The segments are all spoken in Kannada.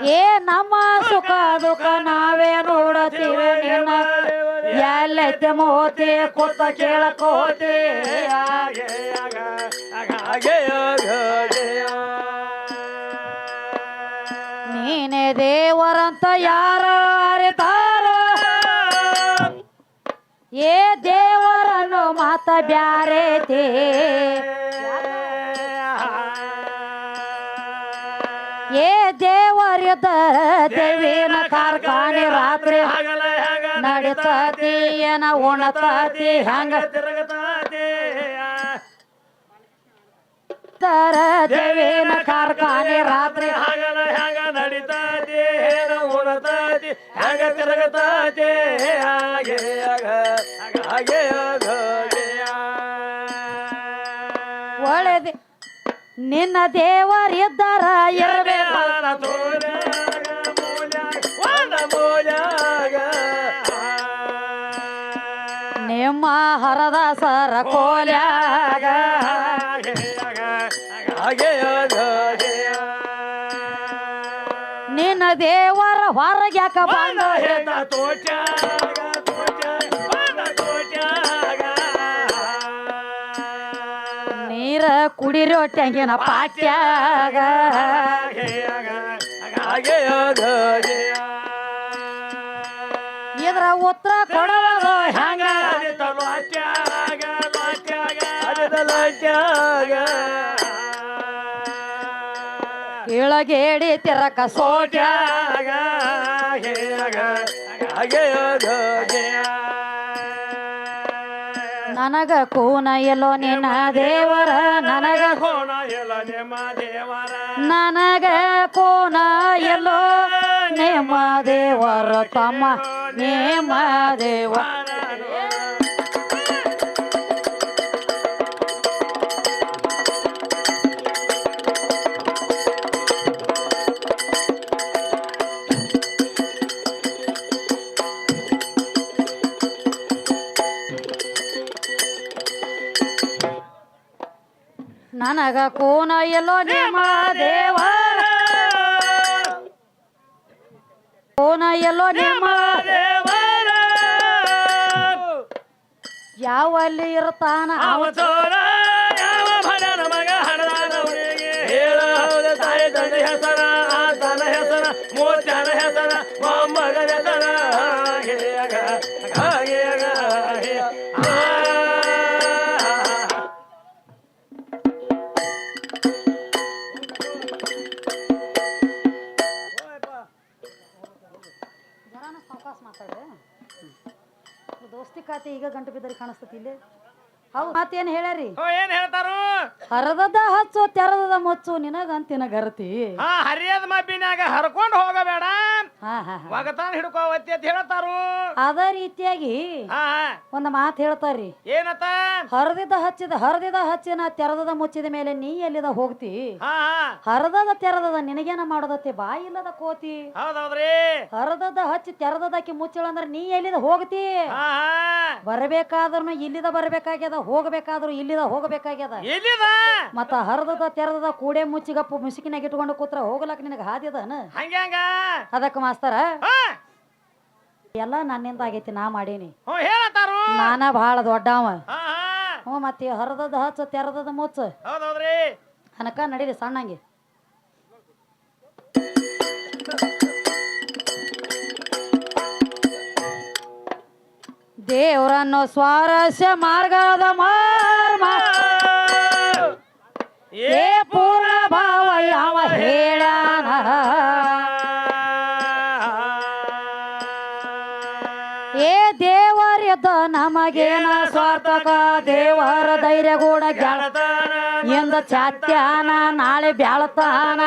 ನಮ್ಮ ಸುಖ ದುಃಖ ನಾವೇ ನೋಡತೀವಿ ನಿನ್ನ ಎಲ್ಲೈತೆ ಮೋತಿ ಕೂತ ಕೇಳಕೋತಿ. ನೀನೇ ದೇವರಂತ ಯಾರ ಅರಿತಾರ? ಏ ದೇವರನ್ನು ಮಾತ ಬ್ಯಾರೇತಿ? ದೇವರಿದ ದೇವಿನ ಕಾರ್ಖಾನೆ ರಾತ್ರಿ ನಡಿತತಿ ಏನ ಉಣತಾತಿ ಹಂಗ ತರ ದೇವಿನ ಕಾರ್ಖಾನೆ ರಾತ್ರಿ ಹಗಲ ಹೆಂಗ ನಡಿತಾತಿ ಏನ ಉಣತಾತಿ ಹೆಂಗ ತಿರುಗತಾತಿ ಹಾಗೆ ಆಗ ಹಾಗೆ ನಿನ್ನ ದೇವರಿದ್ದಾರ ನಿಮ್ಮ ಹರದಾಸರ ಕೋಲ್ಯಾಗ. ನಿನ್ನ ದೇವರ ಹೊರಗ್ಯಾಕ ಬಂದ? ನೀರ ಕುಡಿರೋ ಟ್ಯಾಂಗಿನ ಪಾಟ್ಯಾಗ. ಇದ್ರ ಉತ್ತರ ಕೊಡೋದು ಹಂಗ? ಕೆಳಗೇಡಿ ತಿರಕ ಸೋಟ್ಯ ನನಗ ಕೂನ ಎಲ್ಲೋ ನಿನ್ನ ದೇವರ ನನಗ ನನಗ ಕೋನ ಎಲ್ಲೋ ನೇಮ ದೇವರ ತಮ್ಮ ನೇಮ ದೇವ. ನನಗ ಕೋನ ಎಲ್ಲೋ ನಿಮ್ಮ ದೇವರ ಕೋನ ಎಲ್ಲೋ ನೇಮ ಯಾವಲ್ಲಿ ಇರ್ತಾನ ಅವತೋರ ಯಾವ ಭಜನ ಮಗ ಹಣದಾನವನಿಗೆ? ಈಗ ಗಂಟು ಬಿದ್ದರೆ ಕಾಣಿಸ್ತತಿ ಇಲ್ಲಿ. ಹೌದು. ಮತ್ತೇನ್ ಹೇಳ್ಯಾರಿ? ಓ, ಏನ್ ಹೇಳ್ತಾರು? ಹರದದ ಹಚ್ಚು ತೆರದದ ಮುಚ್ಚು ನಿನಗಂತಿನ ಗರತಿ. ಹಾ ಹರಿಯದ ಮಬ್ಬಿನಾಗ ಹರ್ಕೊಂಡು ಹೋಗಬೇಡ. ಹಾ ಹಾ ಹಾ. ಒಗತಾನ ಹಿಡ್ಕೋವತ್ತಿ ಅಂತ ಹೇಳ್ತಾರು? ಅದ ರೀತಿಯಾಗಿ ಹಾ. ಒಂದ್ ಮಾತು ಹೇಳ್ತಾರ್ರಿ ಏನತ್ತ? ಹರದಿದ ಹಚ್ಚಿದ ಹರದಿದ ಹಚ್ಚಿನ ತೆರದದ ಮುಚ್ಚಿದ ಮೇಲೆ ನೀ ಎಲ್ಲಿದ ಹೋಗ್ತಿ? ಹಾ ಹಾ. ಹರದದ ತೆರದದ ನಿನಗೇನ ಮಾಡೋದತ್ತೆ? ಬಾಯಿ ಇಲ್ಲದ ಕೋತಿ. ಹೌದೌದ್ರಿ. ಹರದದ ಹಚ್ಚಿ ತೆರದದಕ್ಕೆ ಮುಚ್ಚಳ ಅಂದ್ರೆ ನೀ ಎಲ್ಲಿದ ಹೋಗ್ತಿ? ಹಾ ಹಾ. ಬರಬೇಕಾದ್ರೂ ಇಲ್ಲಿದ ಬರ್ಬೇಕಾಗ್ಯದ. ಹೋಗ್ಬೇಕಾದ್ರು ಇಲ್ಲಿದ ಹೋಗಬೇಕಾಗ್ಯದ. ಎಲ್ಲಿದ? ಮತ್ತ ಹರದದ ತೆರದದ ಕೂಡೆ ಮುಚ್ಚಿಗಪ್ಪ ಮುಸುಕಿನಾಗ ಇಟ್ಕೊಂಡು ಕೂತ್ರ ಹೋಗ್ಲಕ್ ನಿನಗ ಹಾದಿದನ ಅದಕ್ಕ ಮಾಸ್ತರ ಎಲ್ಲ ನನ್ನಿಂದ ಆಗೈತಿ ನಾ ಮಾಡೀನಿ. ಹ್ಞೂ ಹೇಳತ್ತಾರು ನಾನ ಬಹಳ ದೊಡ್ಡವ. ಹಾ ಹಾ. ಹ್ಞೂ ಮತ್ತೆ ಹರದದ ಹಚ್ಚ ತೆರದದ ಮುಚ್ಚ. ಹೌದೌದ್ರಿ. ಅನಕ ನಡೀರಿ ಸಣ್ಣಂಗೆ. ದೇವರನ್ನು ಸ್ವಾರಸ್ಯ ಮಾರ್ಗದ ಮಾರ್ಮ. ಏ ಪೂರ್ಣ ಭಾವ ಯಾವ ಹೇಳಾನ ಏ ದೇವರಿದ್ದ ನಮಗೇನ ಸ್ವಾರ್ಥಕ? ದೇವರ ಧೈರ್ಯ ಕೂಡ ಇಂದ ಎಂದ ಚಾತ್ಯಾನ ನಾಳೆ ಬ್ಯಾಳತಾನ.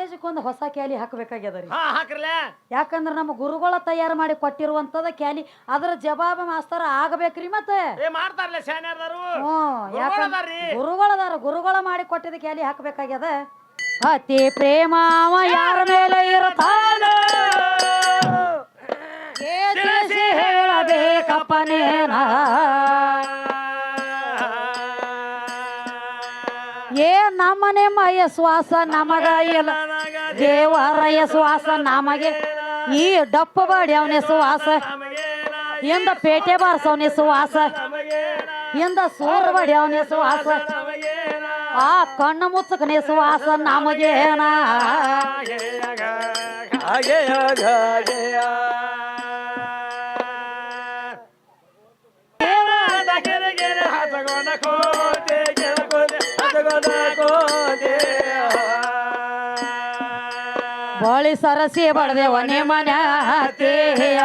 ಸ್ಟೇಜ್ಗೊಂದು ಹೊಸ ಕ್ಯಾಲಿ ಹಾಕಬೇಕಾಗ್ಯದ ರೀ. ಹಾ ಹಾಕ್ರಲ್ಲ ಯಾಕಂದ್ರ ನಮ್ಮ ಗುರುಗಳ ತಯಾರು ಮಾಡಿ ಕೊಟ್ಟಿರುವಂತದ ಕ್ಯಾಲಿ ಅದರ ಜವಾಬ ಮಾಸ್ತರ ಆಗಬೇಕ್ರಿ ಮತ್ತೆ. ಏ ಮಾಡ್ತಾರಲ್ಲ ಶಾನ್ಯಾರ್ದಾರು. ಹ್ಮ್ ಯಾಕಂದ್ರ ಗುರುಗಳದಾರ್ರಿ. ಗುರುಗಳದಾರ ಗುರುಗಳ ಮಾಡಿ ಕೊಟ್ಟಿದ ಕ್ಯಾಲಿ ಹಾಕಬೇಕಾಗ್ಯದ. ಅತಿ ಪ್ರೇಮ ಅವ ಯಾರ ಮೇಲೆ ಇರ್ತಾನ ಏ ತಿಳಿಸಿ ಹೇಳಬೇಕಪ್ಪನೇನ ಏ ನಮ್ಮ ಮನೆ ಮಯ ಶ್ವಾಸ ನಮಗ ಇಲ್ಲ. ದೇವರಯ ಶ್ವಾಸ ನಮಗೆ. ಈ ಡಪ್ಪ ಬಾಡಿ ಅವನ ಸುವಾಸ ಇಂದ ಪೇಟೆ ಬಾರಿಸವನ ಸುವಾಸ ಇಂದ ಸೂರ ಬಾಡಿ ಅವನ ಸುವಾಸ ಆ ಕಣ್ಣು ಮುಚ್ಚಕನೆ ಸುವಾಸ ನಮಗೇನ. ಸರಸಿ ಬಡದೇವನೆ ಮನೆ ತೇಯ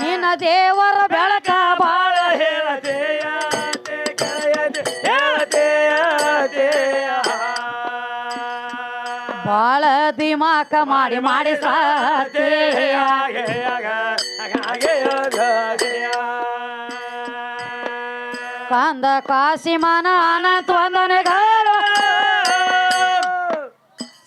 ನಿನ್ನ ದೇವರ ಬೆಳಕ ಬಾಳ ಬಾಳ ದಿಮಾಕ ಮಾಡಿ ಮಾಡಿ ಸಾತೇಯ ಕಂದ ಕಾಸಿಮನ ವಂದನೆ ವಂದನೆಗಳು